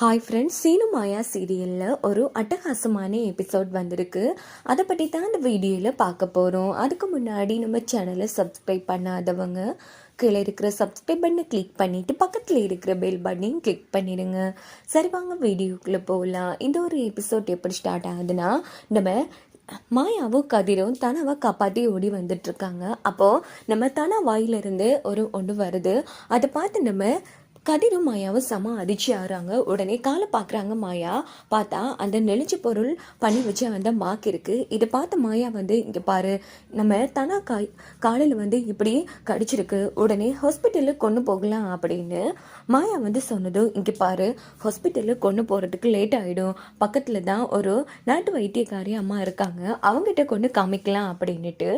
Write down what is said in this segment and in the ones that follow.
Hi friends Seenu மாயா சீரியலில் ஒரு அட்டகாசமான எபிசோட் வந்திருக்கு. அதை பற்றி தான் இந்த வீடியோவில் பார்க்க போகிறோம் அதுக்கு முன்னாடி நம்ம சேனலை சப்ஸ்கிரைப் பண்ணாதவங்க கீழே இருக்கிற சப்ஸ்கிரைப் பண்ணை கிளிக் பண்ணிவிட்டு பக்கத்தில் இருக்கிற பெல் பட்டனையும் கிளிக் பண்ணிடுங்க சரி வாங்க வீடியோக்குள்ளே போகலாம் இந்த ஒரு எபிசோட் எப்படி ஸ்டார்ட் ஆகுதுன்னா நம்ம மாயாவும் கதிரும் தனவை காப்பாற்றி ஓடி வந்துட்டுருக்காங்க அப்போது நம்ம தன வாயிலிருந்து ஒரு ஒன்று வருது. அதை பார்த்து நம்ம கதிரும் மாயாவும் செம அதிர்ச்சி ஆகிறாங்க. உடனே காலை பார்க்குறாங்க மாயா. பார்த்தா அந்த நெளிஞ்ச பொருள் பண்ணி வச்சு அந்த மாக்கு இருக்குது இதை பார்த்த மாயா வந்து இங்கே பாரு நம்ம தனா காய் காலில் வந்து இப்படி கடிச்சிருக்கு. உடனே ஹாஸ்பிட்டலில் கொண்டு போகலாம் அப்படின்னு மாயா வந்து சொன்னதும் இங்கே பாரு ஹாஸ்பிட்டலில் கொண்டு போகிறதுக்கு லேட் ஆகிடும் பக்கத்தில் தான் ஒரு நாட்டு வைத்தியக்காரி அம்மா இருக்காங்க. அவங்ககிட்ட கொண்டு காமிக்கலாம் அப்படின்னுட்டு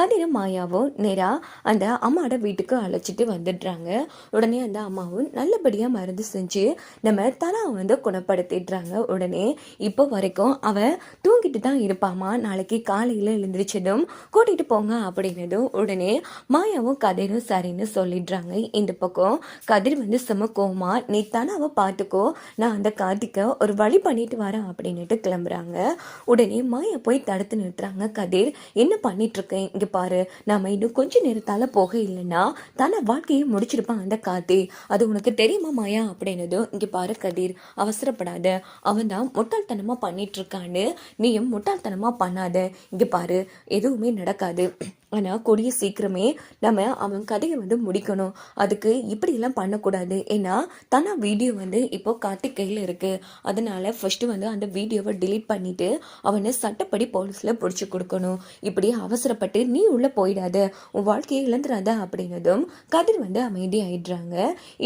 கதிரும் மாயாவும் நேராக அந்த அம்மாவோட வீட்டுக்கு அழைச்சிட்டு வந்துடுறாங்க. உடனே அந்த அம்மாவும் நல்லபடியாக மருந்து செஞ்சு நம்ம தலா வந்து குணப்படுத்திடுறாங்க உடனே. இப்போ வரைக்கும் அவள் தூங்கிட்டு தான் இருப்பாமா? நாளைக்கு காலையில் எழுந்திரிச்சதும் கூட்டிகிட்டு போங்க அப்படின்னதும் உடனே மாயாவும் கதிரும் சரின்னு சொல்லிடுறாங்க. இந்த பக்கம் கதிர் வந்து செம கோமா நீ தனாவை பார்த்துக்கோ. நான் அந்த கார்த்திக்கை ஒரு வழி பண்ணிட்டு வரேன் அப்படின்னுட்டு கிளம்புறாங்க. உடனே மாயா போய் தடுத்து நிறுத்துறாங்க கதிர். என்ன பண்ணிட்டு இருக்கேன் இங்க பாரு. நாம இன்னும் கொஞ்ச நேரத்தால போக இல்லைன்னா தன வாழ்க்கையை முடிச்சிருப்பான் அந்த கார்த்தி. அது உனக்கு தெரியுமா மாயா? அப்படின்னதும் இங்கே பாரு கதிர் அவசரப்படாத. அவன் தான் முட்டாள்தனமாக பண்ணிட்டு இருக்கான்னு. நீயும் முட்டாள்தனமாக பண்ணாத. இங்கே பாரு எதுவுமே நடக்காது. ஆனால் கூடிய சீக்கிரமே நம்ம அவன் கதையை வந்து முடிக்கணும். அதுக்கு இப்படியெல்லாம் பண்ணக்கூடாது. ஏன்னா தனா வீடியோ வந்து இப்போ கார்த்திக் கையில் இருக்குது அதனால் ஃபஸ்ட்டு வந்து அந்த வீடியோவை டிலீட் பண்ணிவிட்டு அவனை சட்டப்படி போலீஸில் பிடிச்சி கொடுக்கணும். இப்படி அவசரப்பட்டு நீ உள்ளே போயிடாத. உன் வாழ்க்கையை இழந்துடாத அப்படின்னதும் கதிர் வந்து அமைதி ஆயிடுறாங்க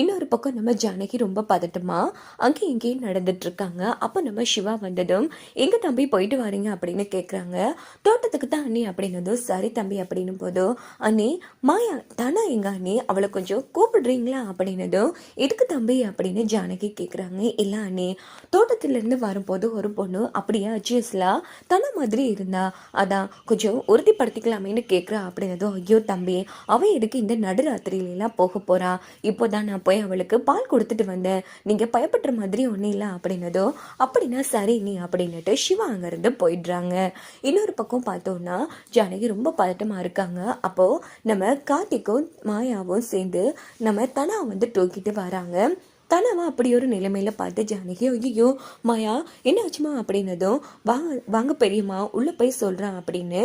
இன்னொரு பக்கம் நம்ம ஜானகி ரொம்ப பதட்டமாக அங்கேயும் இங்கேயும் நடந்துட்டுருக்காங்க. அப்போ நம்ம சிவா வந்ததும் எங்கே தம்பி போயிட்டு வரீங்க? அப்படின்னு கேட்குறாங்க தோட்டத்துக்கு தான் அண்ணி அப்படின்னதும் சரி தம்பி அப்படின்னும் போதும் அண்ணே மாயா தானா எங்க அண்ணே? அவளை கொஞ்சம் கூப்பிடுறீங்களா? அப்படின்னதும் எதுக்கு தம்பி? அப்படின்னு ஜானகி கேட்குறாங்க இல்லை அண்ணே தோட்டத்திலேருந்து வரும்போது ஒரு பொண்ணு அப்படியே அச்சியஸ்லா தன மாதிரி இருந்தா அதான் கொஞ்சம் உறுதிப்படுத்திக்கலாமேன்னு கேட்குறா அப்படின்னதும் ஐயோ தம்பி அவன் எதுக்கு இந்த நடுராத்திரியிலாம் போக போறா? இப்போதான் நான் போய் அவளுக்கு பால் கொடுத்துட்டு வந்தேன். நீங்க பயப்படுற மாதிரி ஒன்றும் இல்லை. அப்படின்னதோ அப்படின்னா சரி நீ அப்படின்னுட்டு சிவா அங்கேருந்து போயிடுறாங்க. இன்னொரு பக்கம் பார்த்தோம்னா ஜானகி ரொம்ப பதட்டமாக இருக்காங்க. அப்போ நம்ம கார்த்திக்கும் மாயாவும் சேர்ந்து நம்ம தனா வந்து தூக்கிட்டு வராங்க. தனவா அப்படி ஒரு நிலைமையில பார்த்து ஜானகி ஐயோ மாயா என்ன ஆச்சுமா? அப்படின்னதும் வாங்க வாங்க பெரியம்மா உள்ள போய் சொல்றான் அப்படின்னு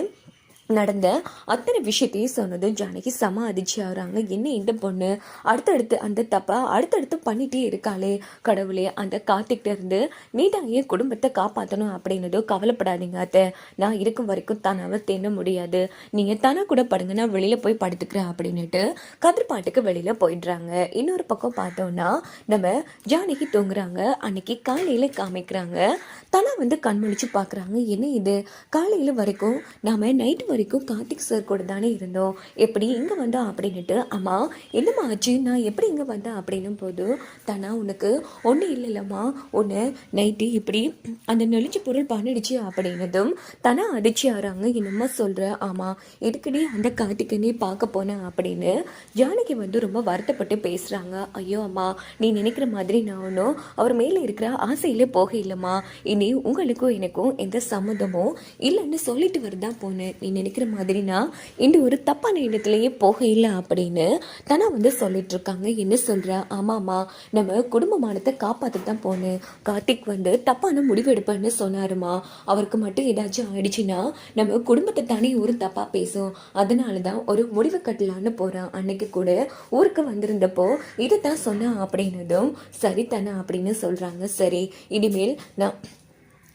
நடந்த அத்தனை விஷயத்தையும் சொன்னதும் ஜானகி செம அதிர்ச்சி ஆகுறாங்க என்ன இந்த பொண்ணு? அடுத்தடுத்து அந்த தப்பை? அடுத்தடுத்து பண்ணிட்டே இருக்காளே. கடவுளே அந்த கார்த்திக்கிட்ட இருந்து நீதான் என் குடும்பத்தை காப்பாற்றணும் அப்படின்னதோ கவலைப்படாதீங்க அத்தை. நான் இருக்கும் வரைக்கும் தனாவை தேன முடியாது. நீங்கள் தானே கூட படுங்க நான் வெளியில் போய் படுத்துக்கிறேன் அப்படின்னுட்டு கதிர்பாட்டுக்கு வெளியில் போயிடுறாங்க. இன்னொரு பக்கம் பார்த்தோம்னா நம்ம ஜானகி தூங்குறாங்க. அன்னைக்கு காலையில் காமிக்கிறாங்க. தனா வந்து கண்மொழிச்சு பார்க்குறாங்க. என்ன இது? காலையில் வரைக்கும் நாம் நைட்டு வரைக்கும் கார்த்திக் சார் கூட தானே இருந்தோம். எப்படி இங்கே வந்தா அப்படின்னுட்டு அம்மா என்னம்மா ஆச்சு? நான் எப்படி இங்கே வந்தேன் அப்படின்னும் போது தானா உனக்கு ஒன்றும் இல்லைல்லம்மா. ஒன்று நைட்டு இப்படி அந்த நெளிஞ்சு பொருள் பண்ணிடுச்சு அப்படின்னதும் தானா அடிச்சு ஆறாங்க என்னம்மா சொல்கிற ஆமாம் எதுக்கடி அந்த கார்த்திகனே பார்க்க போனேன் அப்படின்னு ஜானகி வந்து ரொம்ப வருத்தப்பட்டு பேசுகிறாங்க ஐயோ அம்மா நீ நினைக்கிற மாதிரி நான் ஒன்றும் அவர் மேலே இருக்கிற ஆசையிலே போக இல்லைம்மா இனி உங்களுக்கும் எனக்கும் எந்த சம்மந்தமும் இல்லைன்னு சொல்லிட்டு வரதான் போனேன். நீ நினைக்கிற மாதிரினா நான் இந்த ஒரு தப்பான இடத்துலையே போக இல்லை அப்படின்னு தானா வந்து சொல்லிட்டு இருக்காங்க என்ன சொல்ற? ஆமாம்மா நம்ம குடும்பமானத்தை காப்பாற்ற தான் போனேன் கார்த்திக் வந்து தப்பான முடிவு எடுப்பேன்னு சொன்னாருமா. அவருக்கு மட்டும் ஏதாச்சும் ஆயிடுச்சுன்னா நம்ம குடும்பத்தை தானே ஒரு தப்பா பேசும். அதனால தான் ஒரு முடிவு கட்டலான்னு போறான். அன்னைக்கு கூட ஊருக்கு வந்திருந்தப்போ இதை தான் சொன்னேன் அப்படின்னதும் சரி தானே அப்படின்னு சொல்றாங்க. சரி இனிமேல் நான்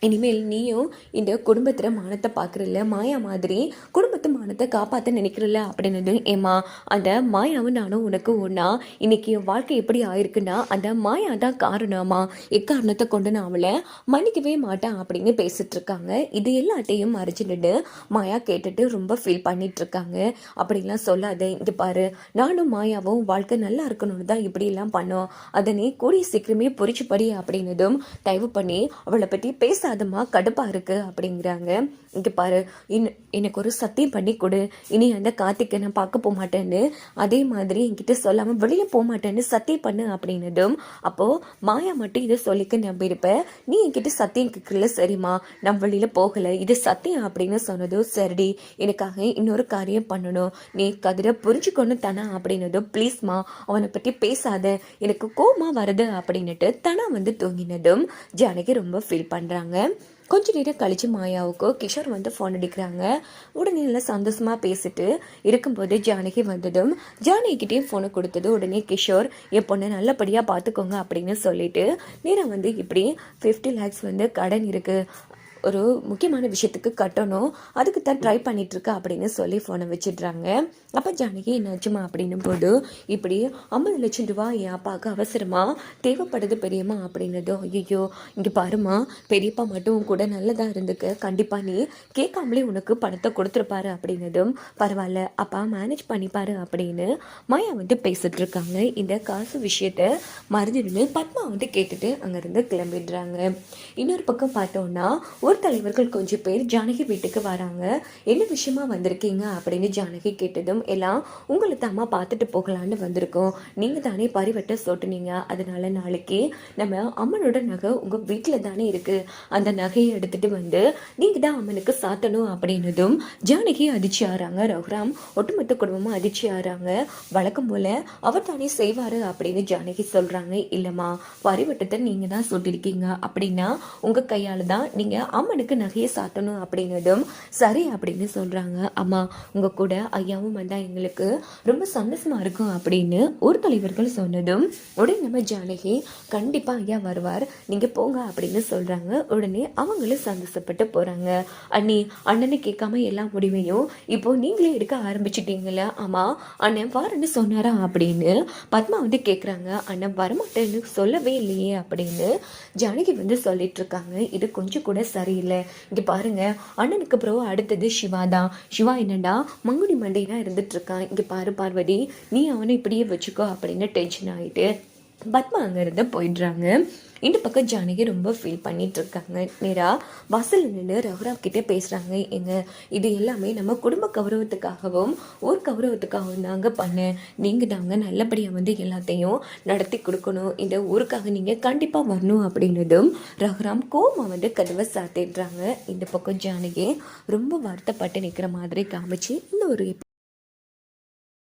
இனிமேல் நீயும் இந்த குடும்பத்தில் மானத்தை பார்க்குறல மாயா மாதிரி குடும்பத்து மானத்தை காப்பாற்ற நினைக்கிறல அப்படின்னது ஏமா அந்த மாயாவும் நானும் உனக்கு ஒன்றா இன்னைக்கு என் வாழ்க்கை எப்படி ஆயிருக்குன்னா அந்த மாயா தான் காரணமா எக்காரணத்தை கொண்டு நான் அவளை மன்னிக்கவே மாட்டேன் அப்படின்னு பேசிட்டு இருக்காங்க. இது எல்லாத்தையும் மறைச்சிட்டு மாயா கேட்டுட்டு ரொம்ப ஃபீல் பண்ணிட்டு இருக்காங்க. அப்படிலாம் சொல்லாத இங்கே பாரு நானும் மாயாவும் வாழ்க்கை நல்லா இருக்கணும்னு தான் இப்படியெல்லாம் பண்ணோம். அதை நீ கூடிய சீக்கிரமே புரிச்சுப்படி அப்படின்னதும் தயவு பண்ணி அவளை பற்றி பேச முடியாதம்மா கடுப்பாக இருக்குது அப்படிங்கிறாங்க. இங்கே பாரு இன் எனக்கு ஒரு சத்தியம் பண்ணி கொடு. இனி அந்த கார்த்திக்கை நான் பார்க்க போக மாட்டேன்னு. அதே மாதிரி என்கிட்ட சொல்லாமல் வெளியே போக மாட்டேன்னு சத்தியம் பண்ணு அப்படின்னதும் அப்போது மாயா மட்டும் இதை சொல்லிக்க நம்பியிருப்பேன் நீ என்கிட்ட சத்தியம் கேட்கல சரிம்மா. நான் வெளியில் போகலை. இது சத்தியம் அப்படின்னு சொன்னதும் சரிடி. எனக்காக இன்னொரு காரியம் பண்ணணும். நீ கதிரை புரிஞ்சுக்கணும் தானா அப்படின்னதும் ப்ளீஸ்மா அவனை பற்றி பேசாத. எனக்கு கோமா வருது அப்படின்னுட்டு தனா வந்து தூங்கினதும் ஜானகி ரொம்ப ஃபீல் பண்ணுறாங்க கொஞ்ச நேரம் கழிச்சு மாயாவுக்கு கிஷோர் வந்து ஃபோன் அடிக்கிறாங்க. உடனே நல்லா சந்தோஷமா பேசிட்டு இருக்கும்போது ஜானகி வந்ததும் ஜானகிட்டேயும் ஃபோனை கொடுத்தது உடனே கிஷோர் என் பொண்ணை நல்லபடியாக பார்த்துக்கோங்க அப்படின்னு சொல்லிட்டு நேரம் வந்து இப்படி ஃபிஃப்டி லேக்ஸ் வந்து கடன் இருக்கு. ஒரு முக்கியமான விஷயத்துக்கு கட்டணும். அதுக்கு தான் ட்ரை பண்ணிட்டு அப்படின்னு சொல்லி ஃபோனை வச்சிடுறாங்க. அப்போ ஜானகி என்னாச்சுமா அப்படின்னும் போது இப்படி ஐம்பது லட்சம் ரூபா என் அப்பாவுக்கு அவசரமாக தேவைப்படுது பெரியம்மா அப்படின்னதும் ஐயோ இங்கே பாருமா பெரியப்பா மட்டும் கூட நல்லதாக இருந்துக்க. கண்டிப்பாக நீ கேட்காமலே உனக்கு பணத்தை கொடுத்துருப்பாரு அப்படின்னதும் பரவாயில்ல அப்பா மேனேஜ் பண்ணிப்பாரு அப்படின்னு மாயா வந்து பேசிகிட்ருக்காங்க இருக்காங்க இந்த காசு விஷயத்த மறந்துடுன்னு பத்மா வந்து கேட்டுட்டு அங்கேருந்து கிளம்பிடுறாங்க. இன்னொரு பக்கம் பார்த்தோன்னா ஒரு தலைவர்கள் கொஞ்சம் பேர் ஜானகி வீட்டுக்கு வராங்க. என்ன விஷயமா வந்திருக்கீங்க? அப்படின்னு ஜானகி கேட்டதும் எல்லாம் உங்களை தாமா பார்த்துட்டு போகலான்னு வந்திருக்கோம். நீங்கள் தானே பரிவட்ட சொட்டுனீங்க. அதனால நாளைக்கு நம்ம அம்மனோட நகை உங்கள் வீட்டில் தானே இருக்குது அந்த நகையை எடுத்துட்டு வந்து நீங்கள் தான் அம்மனுக்கு சாத்தணும். அப்படின்னதும் ஜானகி அதிர்ச்சி ஆறாங்க. ரகுராம் ஒட்டுமொத்த குடும்பமும் அதிர்ச்சி ஆறாங்க. வழக்கம் போல் அவர் தானே செய்வார் அப்படின்னு ஜானகி சொல்கிறாங்க இல்லைம்மா பரிவட்டத்தை நீங்கள் தான் சொல்லியிருக்கீங்க அப்படின்னா உங்கள் கையால் தான் நீங்கள் அம்மனுக்கு நகையை சாத்தணும் அப்படின்னதும் சரி அப்படின்னு சொல்றாங்க. அம்மா உங்க கூட ஐயாவும் வந்தால் எங்களுக்கு ரொம்ப சந்தோஷமா இருக்கும் அப்படின்னு ஒரு தலைவர்கள் சொன்னதும் உடனே நம்ம ஜானகி கண்டிப்பா ஐயா வருவார். நீங்க போங்க அப்படின்னு சொல்றாங்க. உடனே அவங்களும் சந்தோஷப்பட்டு போறாங்க. அண்ணி அண்ணனை கேட்காம எல்லா முடிவையும் இப்போ நீங்களே எடுக்க ஆரம்பிச்சிட்டீங்களா ஆமாம் அண்ணன் வாரன்னு சொன்னாரா அப்படின்னு பத்மா வந்து கேட்குறாங்க அண்ணன் வரமாட்டேன்னு சொல்லவே இல்லையே அப்படின்னு ஜானகி வந்து சொல்லிட்டு இருக்காங்க. இது கொஞ்சம் கூட சரி சரியில்லை இங்க பாருங்க அண்ணனுக்கு அப்புறம் அடுத்தது சிவா தான். சிவா என்னடா மங்குடி மண்டைனா இருந்துட்டு இருக்கான். இங்க பாரு பார்வதி நீ அவனை இப்படியே வச்சுக்கோ அப்படின்னு டென்ஷன் ஆயிட்டு பத்மா அங்கேருந்து போயிடுறாங்க. இந்த பக்கம் ஜானகி ரொம்ப ஃபீல் பண்ணிகிட்ருக்காங்க இருக்காங்க நேரா வாசல் நின்று ரகுராம் கிட்டே பேசுகிறாங்க எங்க இது எல்லாமே நம்ம குடும்ப கௌரவத்துக்காகவும் ஊர் கௌரவத்துக்காகவும் தாங்க பண்ணு. நீங்கள் தாங்க நல்லபடியாக வந்து எல்லாத்தையும் நடத்தி கொடுக்கணும். இந்த ஊருக்காக நீங்கள் கண்டிப்பாக வரணும் அப்படின்னதும் ரகுராம் கோமா வந்து கதவை சாத்திடுறாங்க. இந்த பக்கம் ஜானகி ரொம்ப வருத்தப்பட்டு நிற்கிற மாதிரி காமிச்சு இந்த ஒரு